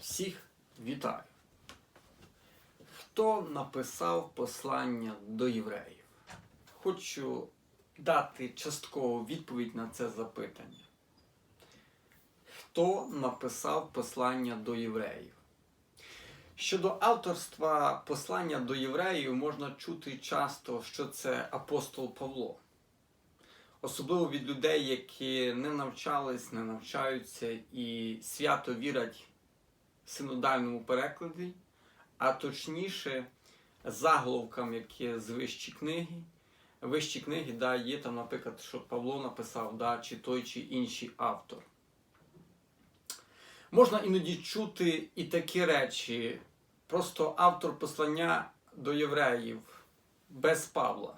Всіх вітаю. Хто написав послання до євреїв? Хочу дати часткову відповідь на це запитання. Хто написав послання до євреїв? Щодо авторства послання до євреїв можна чути часто, що це апостол Павло. Особливо від людей, які не навчались, не навчаються і свято вірять синодальному перекладі, а точніше заголовкам, які з вищі книги. Вищі книги, да, є там, наприклад, що Павло написав, да, чи той, чи інший автор. Можна іноді чути і такі речі. Просто автор послання до євреїв без Павла.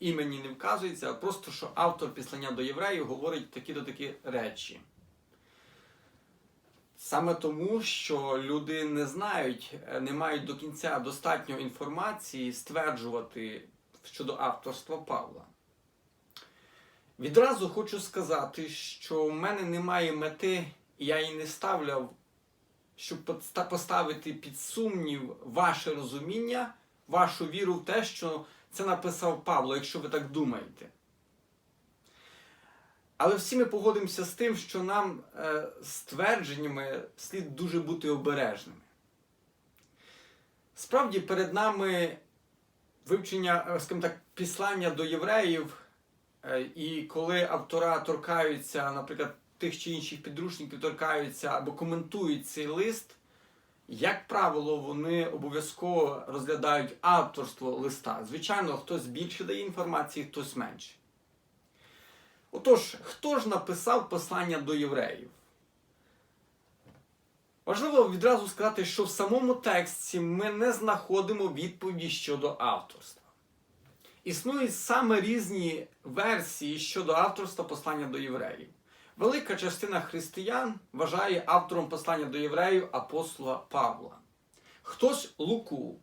Імені не вказується, а просто що автор післання до євреїв говорить такі-то такі речі. Саме тому, що люди не знають, е, не мають до кінця достатньо інформації стверджувати щодо авторства Павла. Відразу хочу сказати, що в мене немає мети, і я її не ставляв, щоб поставити під сумнів ваше розуміння, вашу віру в те, що це написав Павло, якщо ви так думаєте. Але всі ми погодимося з тим, що нам е, з слід дуже бути обережними. Справді, перед нами вивчення, е, скажімо так, післання до євреїв, е, і коли автора торкаються, наприклад, тих чи інших підручників торкаються або коментують цей лист, як правило, вони обов'язково розглядають авторство листа. Звичайно, хтось більше дає інформації, хтось менше. Отож, хто ж написав послання до євреїв? Важливо відразу сказати, що в самому тексті ми не знаходимо відповіді щодо авторства. Існують саме різні версії щодо авторства послання до євреїв. Велика частина християн вважає автором послання до євреїв апостола Павла. Хтось Луку,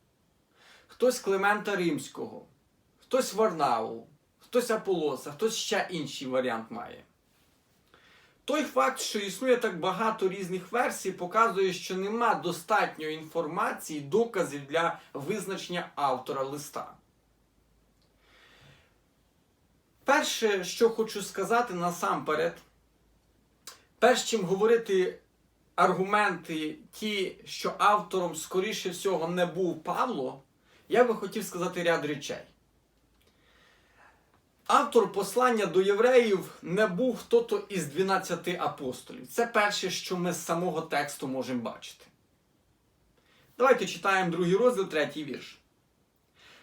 хтось Климента Римського, хтось Варнаву, хтось Аполоса, хтось ще інший варіант має. Той факт, що існує так багато різних версій, показує, що нема достатньо інформації, доказів для визначення автора листа. Перше, що хочу сказати насамперед, перш чим говорити аргументи, ті, що автором, скоріше всього, не був Павло, я би хотів сказати ряд речей. Автор послання до євреїв не був хто-то із 12 апостолів. Це перше, що ми з самого тексту можемо бачити. Давайте читаємо другий розділ, третій вірш.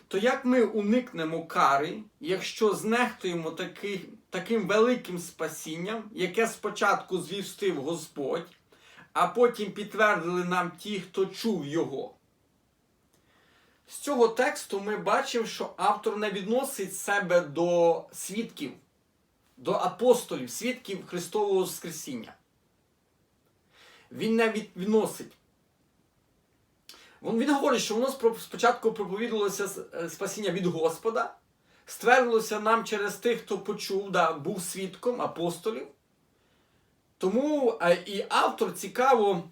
То як ми уникнемо кари, якщо знехтуємо таки, таким великим спасінням, яке спочатку звістив Господь, а потім підтвердили нам ті, хто чув його? З цього тексту ми бачимо, що автор не відносить себе до свідків, до апостолів, свідків Христового Воскресіння. Він не відносить. Він, говорить, що воно спочатку проповідувалося е, спасіння від Господа, ствердилося нам через тих, хто почув, да, був свідком апостолів. Тому е, і автор цікаво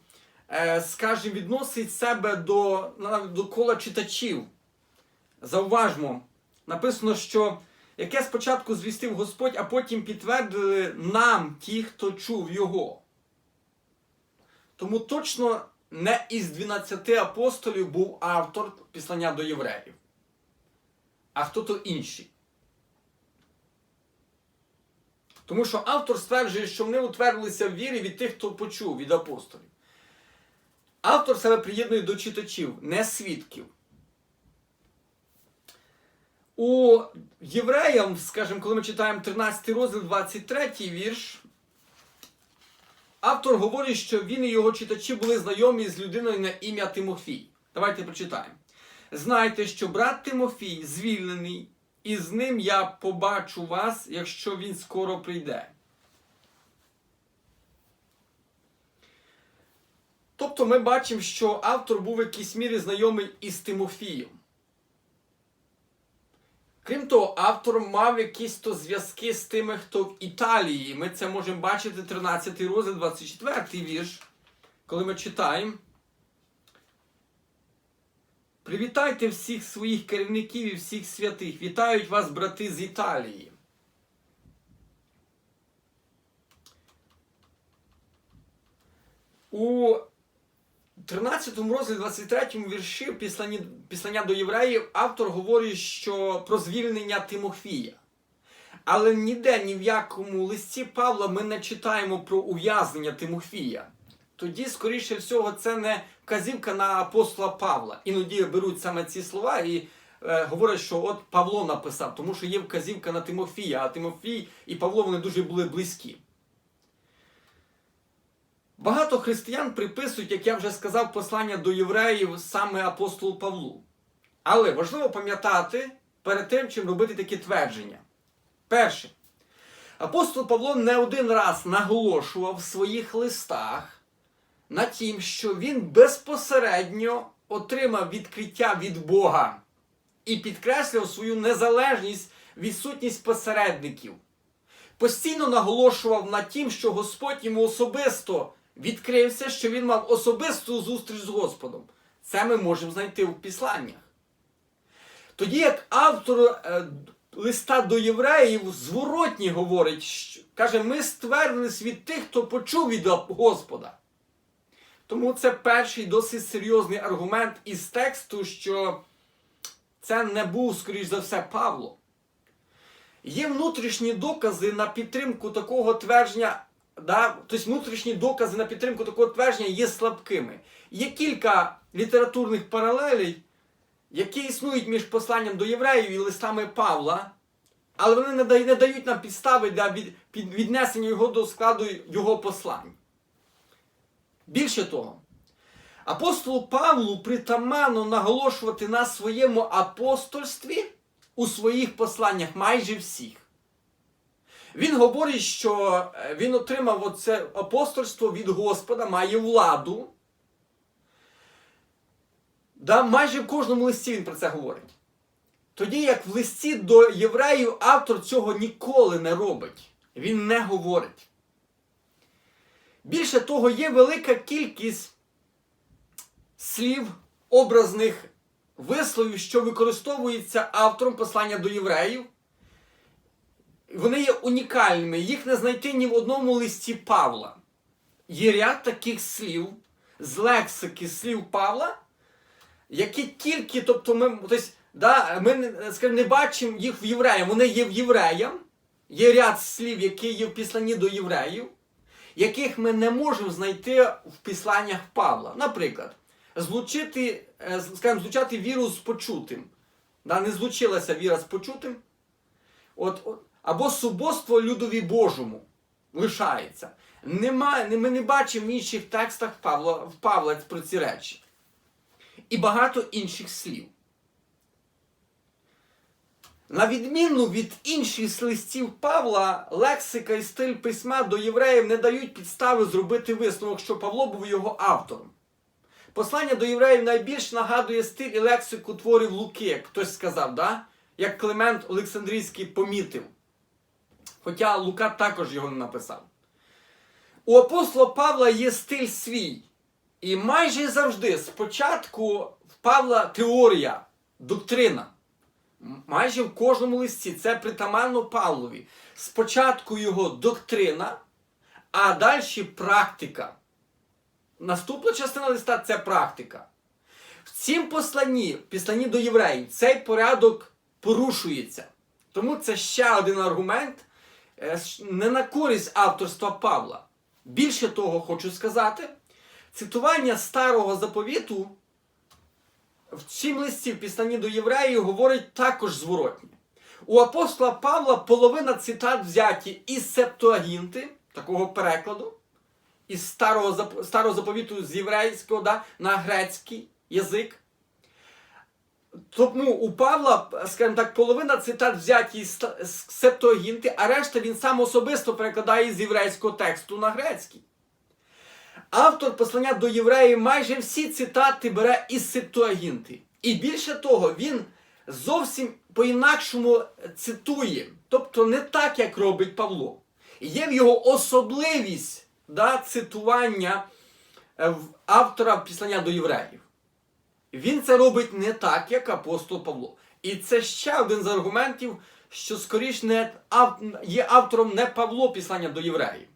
скажімо, відносить себе до, до кола читачів. Зауважмо, написано, що яке спочатку звістив Господь, а потім підтвердили нам ті, хто чув його. Тому точно не із 12 апостолів був автор післання до євреїв, а хто-то інший. Тому що автор стверджує, що вони утвердилися в вірі від тих, хто почув від апостолів. Автор себе приєднує до читачів, не свідків. У євреям, скажімо, коли ми читаємо 13 розділ, 23 вірш, автор говорить, що він і його читачі були знайомі з людиною на ім'я Тимофій. Давайте прочитаємо. Знайте, що брат Тимофій звільнений, і з ним я побачу вас, якщо він скоро прийде. Тобто ми бачимо, що автор був в якійсь мірі знайомий із Тимофієм. Крім того, автор мав якісь то зв'язки з тими, хто в Італії. Ми це можемо бачити 13 розділ, 24 вірш, коли ми читаємо. Привітайте всіх своїх керівників і всіх святих. Вітають вас, брати з Італії. У 13 розділі 23 вірші післання до євреїв автор говорить, що про звільнення Тимофія. Але ніде ні в якому листі Павла ми не читаємо про ув'язнення Тимофія. Тоді, скоріше всього, це не вказівка на апостола Павла. Іноді беруть саме ці слова і е, говорять, що от Павло написав, тому що є вказівка на Тимофія, а Тимофій і Павло вони дуже були близькі. Багато християн приписують, як я вже сказав, послання до євреїв саме апостолу Павлу. Але важливо пам'ятати перед тим, чим робити такі твердження. Перше, апостол Павло не один раз наголошував в своїх листах на тім, що він безпосередньо отримав відкриття від Бога і підкреслив свою незалежність, відсутність посередників. Постійно наголошував на тім, що Господь йому особисто відкрився, що він мав особисту зустріч з Господом. Це ми можемо знайти в післаннях. Тоді як автор е, листа до євреїв зворотні говорить, що, каже, ми ствердились від тих, хто почув від Господа. Тому це перший досить серйозний аргумент із тексту, що це не був, скоріш за все, Павло. Є внутрішні докази на підтримку такого твердження, да? тобто внутрішні докази на підтримку такого твердження є слабкими. Є кілька літературних паралелей, які існують між посланням до євреїв і листами Павла, але вони не дають, нам підстави для віднесення його до складу його послань. Більше того, апостолу Павлу притаманно наголошувати на своєму апостольстві у своїх посланнях майже всіх. Він говорить, що е, він отримав оце апостольство від Господа, має владу. Да, майже в кожному листі він про це говорить. Тоді як в листі до євреїв автор цього ніколи не робить. Він не говорить. Більше того, є велика кількість слів, образних висловів, що використовуються автором послання до євреїв. Вони є унікальними, їх не знайти ні в одному листі Павла. Є ряд таких слів з лексики слів Павла, які тільки, тобто ми, тобто, да, ми скажімо, не бачимо їх в євреям, вони є в євреям. Є ряд слів, які є в післанні до євреїв, яких ми не можемо знайти в післаннях Павла. Наприклад, злучити, е, скажімо, злучати віру з почутим. Да, не злучилася віра з почутим. От, от, або субоство людові Божому лишається. Нема, ми не бачимо в інших текстах Павла, в Павла про ці речі. І багато інших слів. На відміну від інших листів Павла, лексика і стиль письма до євреїв не дають підстави зробити висновок, що Павло був його автором. Послання до євреїв найбільш нагадує стиль і лексику творів Луки, як хтось сказав, да? як Климент Олександрійський помітив. Хоча Лука також його не написав. У апостола Павла є стиль свій. І майже завжди спочатку в Павла теорія, доктрина. Майже в кожному листі це притаманно Павлові. Спочатку його доктрина, а далі практика. Наступна частина листа це практика. В цім посланні, посланні до євреїв, цей порядок порушується. Тому це ще один аргумент не на користь авторства Павла. Більше того, хочу сказати, цитування старого заповіту в цім листі в післанні до євреїв говорить також зворотні. У апостола Павла половина цитат взяті із Септуагінти, такого перекладу, із старого, старого заповіту з єврейського да, на грецький язик. Тому у Павла, скажімо так, половина цитат взяті з Септуагінти, а решта він сам особисто перекладає з єврейського тексту на грецький. Автор послання до євреїв майже всі цитати бере із Септуагінти. І більше того, він зовсім по-інакшому цитує. Тобто не так, як робить Павло. Є в його особливість да, цитування е, автора післання до євреїв. Він це робить не так, як апостол Павло. І це ще один з аргументів, що скоріш не є автором не Павло післання до євреїв.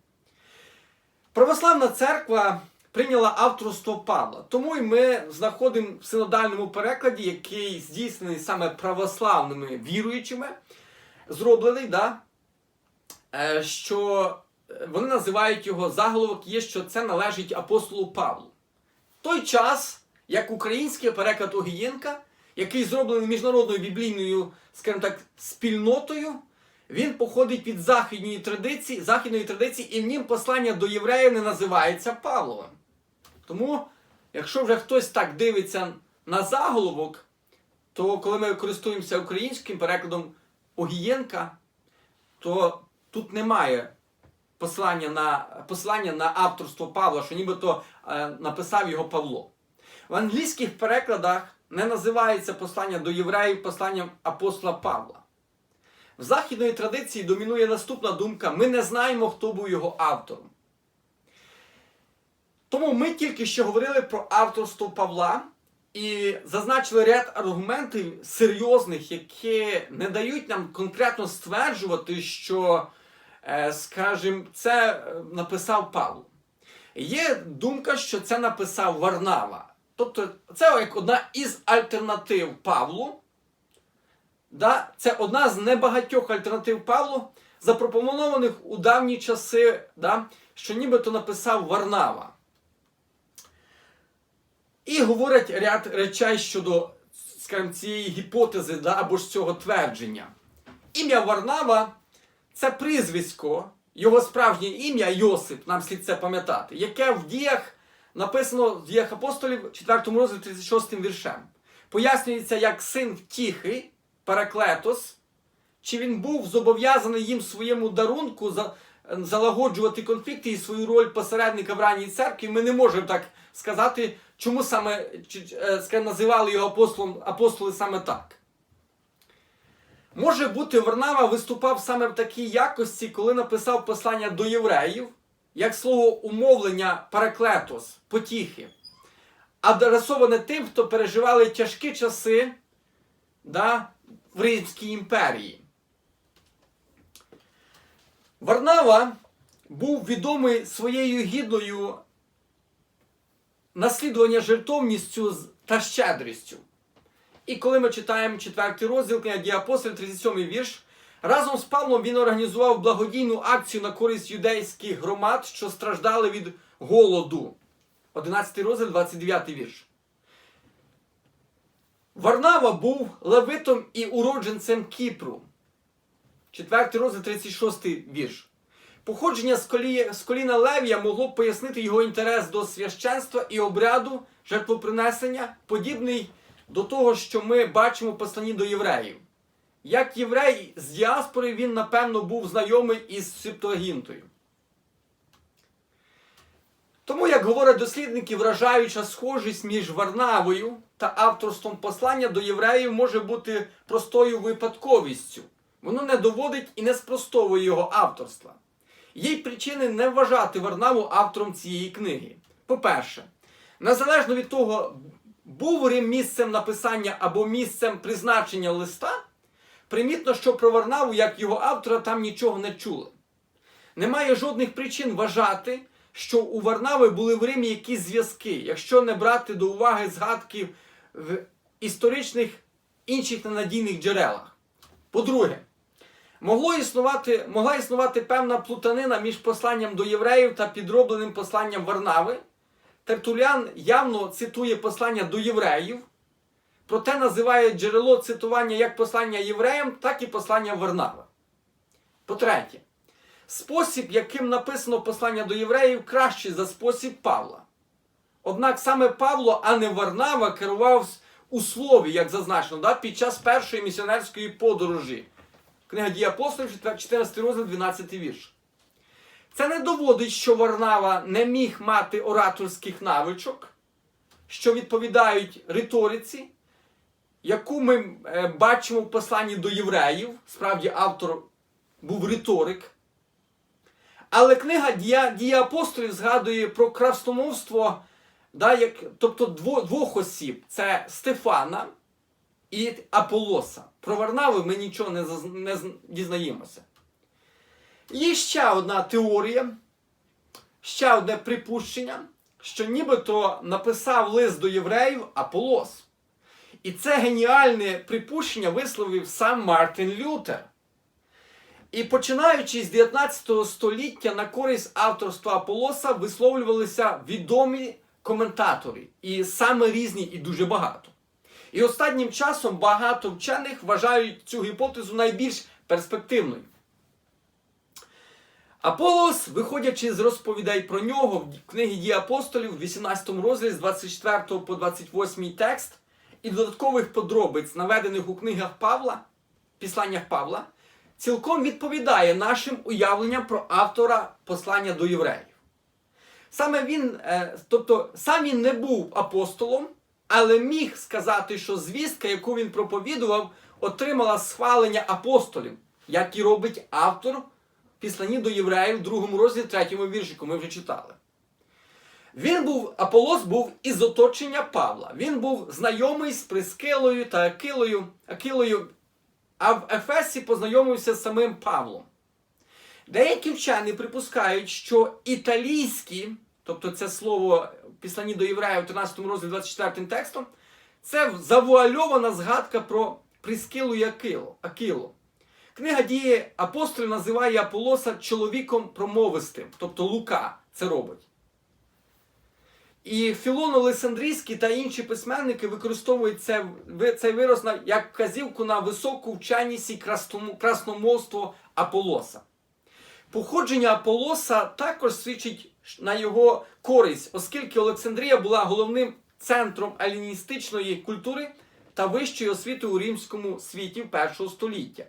Православна церква прийняла авторство Павла. Тому і ми знаходимо в синодальному перекладі, який здійснений саме православними віруючими, зроблений, да, е, що е, вони називають його заголовок є, що це належить апостолу Павлу. В той час, як український переклад Огієнка, який зроблений міжнародною біблійною, скажімо так, спільнотою, він походить від західної традиції, західної традиції, і в нім послання до євреїв не називається Павловим. Тому, якщо вже хтось так дивиться на заголовок, то коли ми користуємося українським перекладом Огієнка, то тут немає посилання на, посилання на авторство Павла, що нібито е, написав його Павло. В англійських перекладах не називається послання до євреїв посланням апостола Павла. В західної традиції домінує наступна думка: ми не знаємо, хто був його автором. Тому ми тільки що говорили про авторство Павла і зазначили ряд аргументів серйозних, які не дають нам конкретно стверджувати, що, е, скажімо, це е, написав Павло. Є думка, що це написав Варнава. Тобто, це як одна із альтернатив Павлу. Да? Це одна з небагатьох альтернатив Павлу, запропонованих у давні часи, да? що нібито написав Варнава. І говорять ряд речей щодо, скажімо, цієї гіпотези да, або ж цього твердження. Ім'я Варнава це прізвисько, його справжнє ім'я Йосип, нам слід це пам'ятати, яке в діях написано в діях апостолів 4 розділі 36 віршем. Пояснюється як син втіхи, Параклетос, чи він був зобов'язаний їм своєму дарунку за, залагоджувати конфлікти і свою роль посередника в ранній церкві. Ми не можемо так сказати, чому саме чи, е, називали його апостолом, апостоли саме так. Може бути, Варнава виступав саме в такій якості, коли написав послання до євреїв, як слово умовлення параклетос, потіхи, адресоване тим, хто переживали тяжкі часи да, в Римській імперії. Варнава був відомий своєю гідною наслідування жертовністю та щедрістю. І коли ми читаємо 4 розділ книга Дії Апостолів, 37 вірш, разом з Павлом він організував благодійну акцію на користь юдейських громад, що страждали від голоду. 11 розділ, 29 вірш. Варнава був левитом і уродженцем Кіпру. 4 розділ, 36 вірш. Походження з, колі... з коліна Левія могло б пояснити його інтерес до священства і обряду жертвопринесення, подібний до того, що ми бачимо в посланні до євреїв. Як єврей з діаспори він, напевно, був знайомий із Септуагінтою. Тому, як говорять дослідники, вражаюча схожість між Варнавою та авторством послання до євреїв може бути простою випадковістю. Воно не доводить і не спростовує його авторства. Є й причини не вважати Варнаву автором цієї книги. По-перше, незалежно від того, був Рим місцем написання або місцем призначення листа, примітно, що про Варнаву, як його автора, там нічого не чули. Немає жодних причин вважати, що у Варнави були в Римі якісь зв'язки, якщо не брати до уваги згадки в історичних інших ненадійних джерелах. По-друге, могло існувати, могла існувати певна плутанина між посланням до євреїв та підробленим посланням Варнави. Тертулян явно цитує послання до євреїв, проте називає джерело цитування як послання євреям, так і послання Варнава. По-третє, спосіб, яким написано послання до євреїв, кращий за спосіб Павла. Однак саме Павло, а не Варнава, керував у слові, як зазначено, да, під час першої місіонерської подорожі. Книга Дії апостолів, 14 розділ, 12 вірш. Це не доводить, що Варнава не міг мати ораторських навичок, що відповідають риториці, яку ми е, бачимо в посланні до євреїв. Справді автор був риторик. Але книга Дія, Дія апостолів згадує про красномовство да, як, тобто дво, двох осіб це Стефана і Аполоса. Про Варнаву ми нічого не, не дізнаємося. Є ще одна теорія, ще одне припущення, що нібито написав лист до євреїв Аполос. І це геніальне припущення висловив сам Мартин Лютер. І починаючи з 19 століття на користь авторства Аполоса висловлювалися відомі коментатори, і саме різні, і дуже багато. І останнім часом багато вчених вважають цю гіпотезу найбільш перспективною. Аполос, виходячи з розповідей про нього в книгі Дії апостолів, в 18 розділі з 24 по 28 текст і додаткових подробиць, наведених у книгах Павла, післаннях Павла, цілком відповідає нашим уявленням про автора послання до євреїв. Саме він, е, тобто, сам він не був апостолом, але міг сказати, що звістка, яку він проповідував, отримала схвалення апостолів, як і робить автор післані до євреїв в другому розділі, третьому віршику, ми вже читали. Він був, Аполос був із оточення Павла. Він був знайомий з Прискилою та Акилою, Акилою, а в Ефесі познайомився з самим Павлом. Деякі вчені припускають, що італійські, тобто це слово післані до євреїв в 13 розділі 24 текстом, це завуальована згадка про Прискилу і. Акилу. Книга дії апостолів називає Аполоса чоловіком промовистим, тобто Лука це робить. І Філон Олександрійський та інші письменники використовують це, цей вираз як вказівку на високу вченість і красномовство Аполоса. Походження Аполоса також свідчить на його користь, оскільки Олександрія була головним центром еліністичної культури та вищої освіти у римському світі першого століття.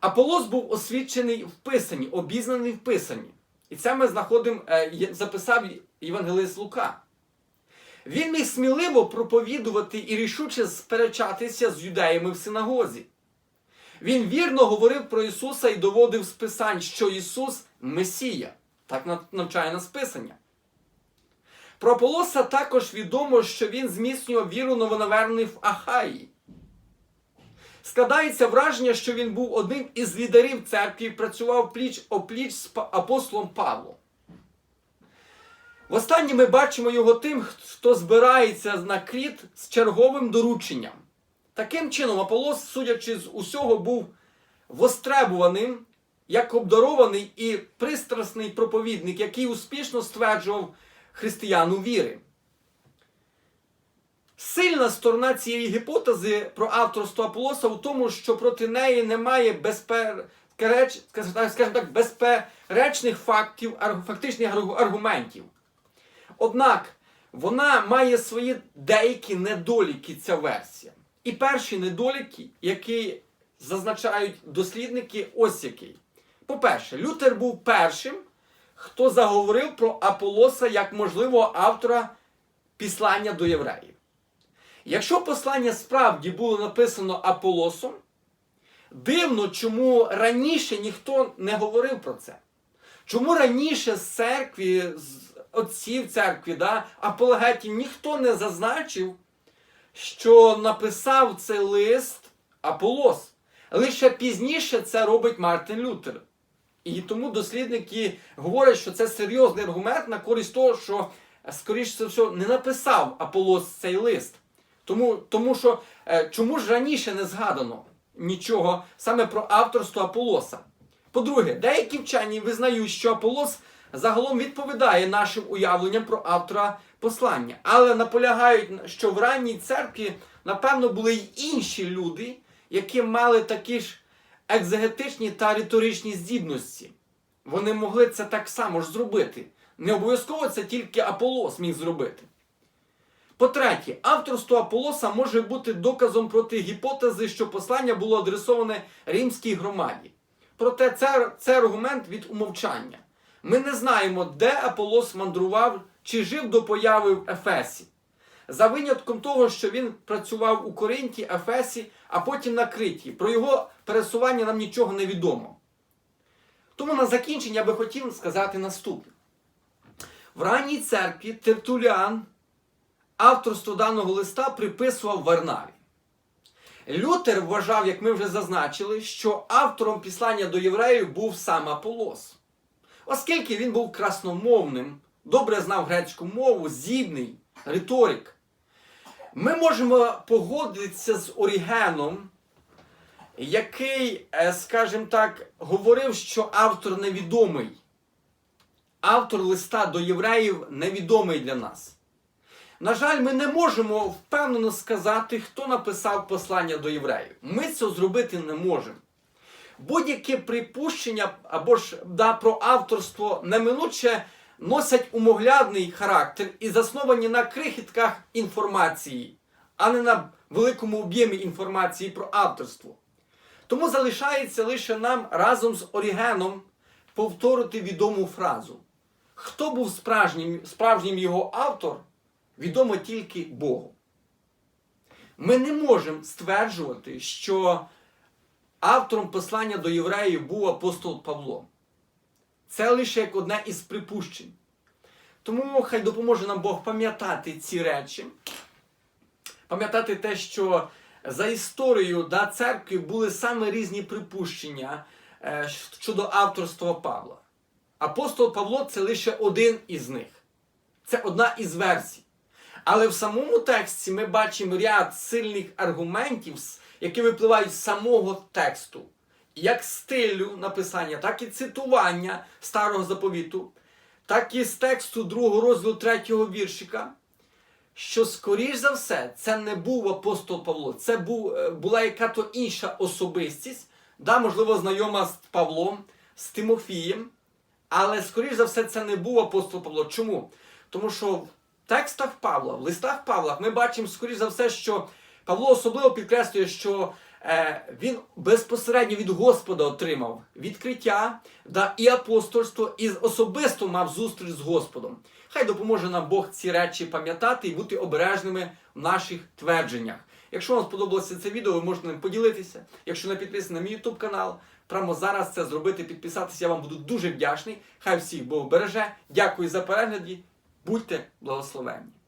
Аполос був освічений в Писанні, обізнаний в Писанні. І це ми знаходимо, е, записав Євангелист Лука. Він міг сміливо проповідувати і рішуче сперечатися з юдеями в синагозі. Він вірно говорив про Ісуса і доводив з Писань, що Ісус Месія. Так навчає нас Писання. Про Аполоса також відомо, що він зміцнював віру новонавернених в Ахаї. Складається враження, що він був одним із лідерів церкви і працював пліч опліч з апостолом Павлом. Востаннє ми бачимо його тим, хто збирається на кріт з черговим дорученням. Таким чином, Аполос, судячи з усього, був востребуваним, як обдарований і пристрасний проповідник, який успішно стверджував християну віри. Сильна сторона цієї гіпотези про авторство Аполоса в тому, що проти неї немає безпереч, скажімо так, безперечних фактів, фактичних аргументів. Однак вона має свої деякі недоліки, ця версія. І перші недоліки, які зазначають дослідники, ось який. По-перше, Лютер був першим, хто заговорив про Аполоса як можливого автора післання до євреїв. Якщо послання справді було написано Аполосом, дивно, чому раніше ніхто не говорив про це. Чому раніше з церкві, з отців церкви, да, апологетів, ніхто не зазначив, що написав цей лист Аполос. Лише пізніше це робить Мартин Лютер. І тому дослідники говорять, що це серйозний аргумент на користь того, що, скоріше за все, не написав Аполос цей лист. Тому, тому що е, чому ж раніше не згадано нічого саме про авторство Аполоса? По-друге, деякі вчені визнають, що Аполос загалом відповідає нашим уявленням про автора послання, але наполягають, що в ранній церкві, напевно, були й інші люди, які мали такі ж екзегетичні та риторичні здібності. Вони могли це так само ж зробити. Не обов'язково це тільки Аполос міг зробити. По-третє, авторство Аполоса може бути доказом проти гіпотези, що послання було адресоване римській громаді. Проте це, це аргумент від умовчання. Ми не знаємо, де Аполос мандрував чи жив до появи в Ефесі. За винятком того, що він працював у Коринті, Ефесі, а потім на Криті. Про його пересування нам нічого не відомо. Тому на закінчення я би хотів сказати наступне. В ранній церкві Тертуліан авторство даного листа приписував Варнаві. Лютер вважав, як ми вже зазначили, що автором післання до євреїв був сам Аполос. Оскільки він був красномовним, добре знав грецьку мову, зібний, риторик. Ми можемо погодитися з Орігеном, який, е, скажімо так, говорив, що автор невідомий. Автор листа до євреїв невідомий для нас. На жаль, ми не можемо впевнено сказати, хто написав послання до євреїв. Ми цього зробити не можемо. Будь-яке припущення або ж да, про авторство неминуче носять умоглядний характер і засновані на крихітках інформації, а не на великому об'ємі інформації про авторство. Тому залишається лише нам разом з Орігеном повторити відому фразу. Хто був справжнім, справжнім його автор, відомо тільки Богу. Ми не можемо стверджувати, що автором послання до євреїв був апостол Павло. Це лише як одне із припущень. Тому хай допоможе нам Бог пам'ятати ці речі, пам'ятати те, що за історією да, церкви були саме різні припущення е, щодо авторства Павла. Апостол Павло це лише один із них. Це одна із версій. Але в самому тексті ми бачимо ряд сильних аргументів, які випливають з самого тексту, як стилю написання, так і цитування старого заповіту, так і з тексту другого розділу третього віршика. Що, скоріш за все, це не був апостол Павло, це був, е, була яка-то інша особистість, да, можливо, знайома з Павлом, з Тимофієм. Але, скоріш за все, це не був апостол Павло. Чому? Тому що в текстах Павла, в листах Павла, ми бачимо, скоріш за все, що Павло особливо підкреслює, що е, він безпосередньо від Господа отримав відкриття да, і апостольство, і особисто мав зустріч з Господом. Хай допоможе нам Бог ці речі пам'ятати і бути обережними в наших твердженнях. Якщо вам сподобалося це відео, ви можете ним поділитися. Якщо не підписані на мій YouTube канал, прямо зараз це зробити, підписатися. Я вам буду дуже вдячний. Хай всіх Бог береже. Дякую за перегляді. Будьте благословенні.